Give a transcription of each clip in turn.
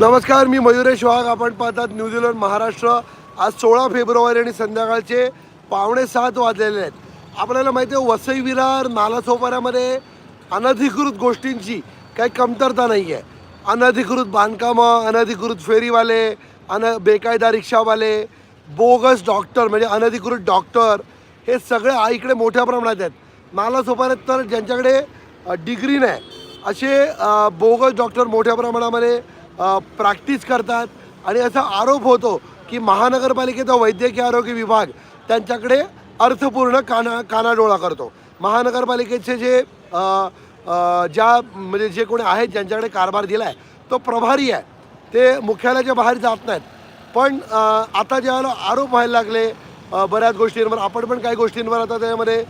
नमस्कार मी मयुरेश वाघ. आपण पाहतात न्यूझीलंड महाराष्ट्र. आज सोळा फेब्रुवारी आणि संध्याकाळचे पावणे सात वाजलेले आहेत. आपल्याला माहिती आहे वसई विरार नालासोपाऱ्यामध्ये अनधिकृत गोष्टींची काही कमतरता नाही आहे. अनधिकृत बांधकामं अनधिकृत फेरीवाले अन बेकायदा रिक्षावाले बोगस डॉक्टर म्हणजे अनधिकृत डॉक्टर हे सगळे आईकडे इकडे मोठ्या प्रमाणात आहेत. नालासोपाऱ्यात तर ज्यांच्याकडे डिग्री नाही असे बोगस डॉक्टर मोठ्या प्रमाणामध्ये प्रॅक्टिस करतात. आणि असा आरोप होतो की महानगरपालिकेचा वैद्यकीय आरोग्य विभाग त्यांच्याकडे अर्थपूर्ण काना कानाडोळा करतो. महानगरपालिकेचे जे ज्या म्हणजे जे कोणी आहेत ज्यांच्याकडे कारभार दिला आहे तो प्रभारी आहे. ते मुख्यालयाच्या बाहेर जात नाहीत. पण आता ज्यावेळेला आरोप व्हायला लागले बऱ्याच गोष्टींवर आपण पण काही गोष्टींवर आता त्यामध्ये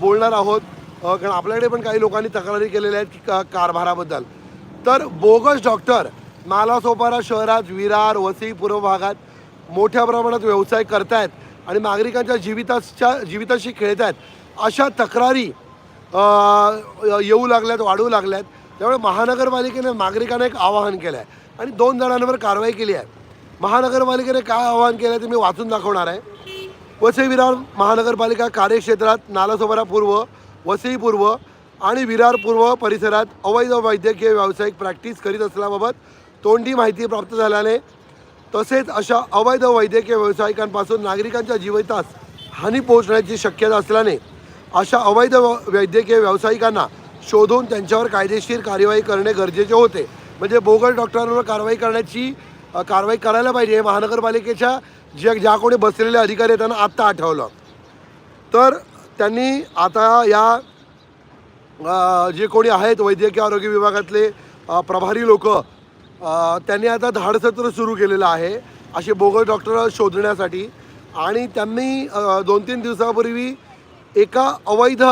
बोलणार आहोत. कारण आपल्याकडे पण काही लोकांनी तक्रारी केलेल्या आहेत की कारभाराबद्दल. तर बोगस डॉक्टर नालासोपारा शहरात विरार वसई पूर्व भागात मोठ्या प्रमाणात व्यवसाय करतायत आणि नागरिकांच्या जीविताच्या जीविताशी खेळत आहेत अशा तक्रारी येऊ लागल्यात वाढू लागल्यात. त्यामुळे महानगरपालिकेने नागरिकांना एक आवाहन केलं आहे आणि दोन जणांवर कारवाई केली आहे. महानगरपालिकेने काय आवाहन केलं आहे ते मी वाचून दाखवणार आहे. वसई विरार महानगरपालिका कार्यक्षेत्रात नालासोपारा पूर्व वसई पूर्व आणि विरार पूर्व परिसरात अवैध वैद्यकीय व्यावसायिक प्रॅक्टिस करीत असल्याबाबत तोंडी माहिती प्राप्त झाल्याने तसेच अशा अवैध वैद्यकीय व्यावसायिकांपासून नागरिकांच्या जीवितास हानी पोहोचण्याची शक्यता असल्याने अशा अवैध व- वैद्यकीय व्यावसायिकांना शोधून त्यांच्यावर कायदेशीर कार्यवाही करणे गरजेचे होते. म्हणजे बोगस डॉक्टरांवर कारवाई करण्याची कारवाई करायला पाहिजे महानगरपालिकेच्या ज्या ज्या कोणी बसलेले अधिकारी आहेत त्यांना आत्ता आठवलं. तर त्यांनी आता या जे कोणी आहेत वैद्यकीय आरोग्य विभागातले प्रभारी लोक त्यांनी आता धाडसत्र सुरू केलेलं आहे. असे बोगस डॉक्टर शोधण्यासाठी. आणि त्यांनी दोन तीन दिवसापूर्वी एका अवैध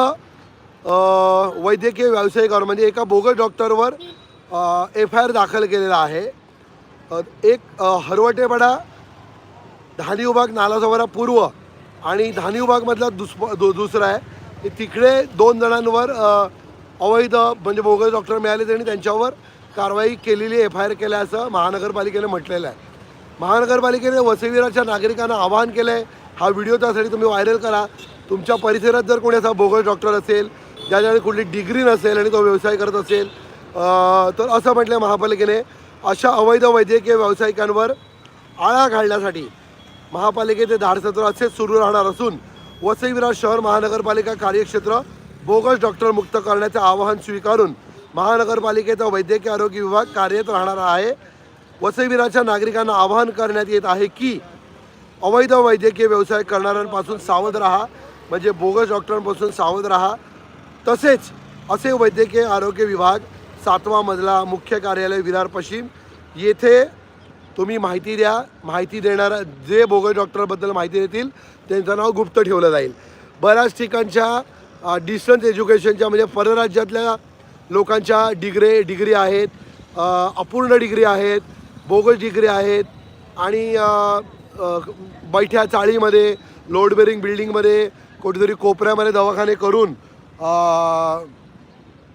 वैद्यकीय व्यावसायिकावर म्हणजे एका बोगस डॉक्टरवर एफ आय आर दाखल केलेला आहे. एक हरवटेपडा हरवटेपाडा धानी विभाग नालासोबरा पूर्व आणि धानी विभागमधला दुस दु दुसरा आहे. तिकडे दोन जणांवर अवैध म्हणजे बोगस डॉक्टर मिळाले त्यांनी त्यांच्यावर कारवाई केलेली एफ आय आर केल्या असं महानगरपालिकेने म्हटलेलं आहे. महानगरपालिकेने वसईविराच्या नागरिकांना आवाहन केलं आहे हा व्हिडिओ त्यासाठी तुम्ही व्हायरल करा. तुमच्या परिसरात जर कोणी असा बोगस डॉक्टर असेल ज्याच्याकडे कुठली डिग्री नसेल आणि तो व्यवसाय करत असेल तर असं म्हटलं महापालिकेने. अशा अवैध वैद्यकीय व्यावसायिकांवर आळा घालण्यासाठी महापालिकेचे धाडसत्र असेच सुरू राहणार असून वसईविरा शहर महानगरपालिका कार्यक्षेत्र बोगस डॉक्टर मुक्त करण्याचे आवाहन स्वीकारून महानगरपालिकेचा वैद्यकीय आरोग्य विभाग कार्यरत राहणार आहे. वसईविराच्या नागरिकांना आवाहन करण्यात येत आहे की अवैध वैद्यकीय व्यवसाय करणाऱ्यांपासून सावध राहा. म्हणजे बोगस डॉक्टरांपासून सावध राहा. तसेच असे वैद्यकीय आरोग्य विभाग सातवा मजला मुख्य कार्यालय विरार पश्चिम. येथे तुम्ही माहिती द्या. माहिती देणारा जे बोगस डॉक्टरबद्दल माहिती देतील त्यांचं नाव गुप्त ठेवलं जाईल. बऱ्याच ठिकाणच्या डिस्टन्स एज्युकेशनच्या म्हणजे परराज्यातल्या लोकांच्या डिग्री डिग्री आहेत अपूर्ण डिग्री आहेत बोगस डिग्री आहेत आणि बैठ्या चाळीमध्ये लोड बेरिंग बिल्डिंगमध्ये कुठेतरी कोपऱ्यामध्ये दवाखाने करून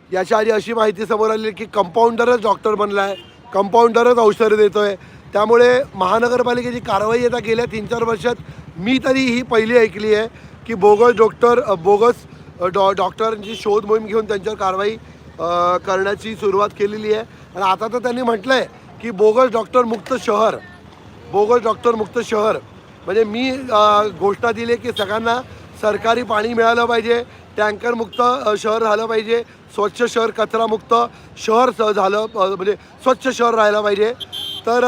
याच्या आधी अशी माहिती समोर आली की कंपाऊंडरच डॉक्टर बनला आहे कंपाऊंडरच औषधं देतो आहे त्यामुळे महानगरपालिकेची कारवाई आता गेल्या तीन चार वर्षात मी तरी ही पहिली ऐकली आहे की बोगस डॉक्टर बोगस डॉ डॉक्टरांची शोध मोहीम घेऊन त्यांच्यावर कारवाई करण्याची सुरुवात केलेली आहे. आणि आता तर त्यांनी म्हटलं आहे की बोगस डॉक्टर मुक्त शहर बोगस डॉक्टर मुक्त शहर. म्हणजे मी घोषणा दिली आहे की सगळ्यांना सरकारी पाणी मिळालं पाहिजे टँकरमुक्त शहर झालं पाहिजे स्वच्छ शहर कचरामुक्त शहर स- झालं म्हणजे स्वच्छ शहर राहिलं पाहिजे. तर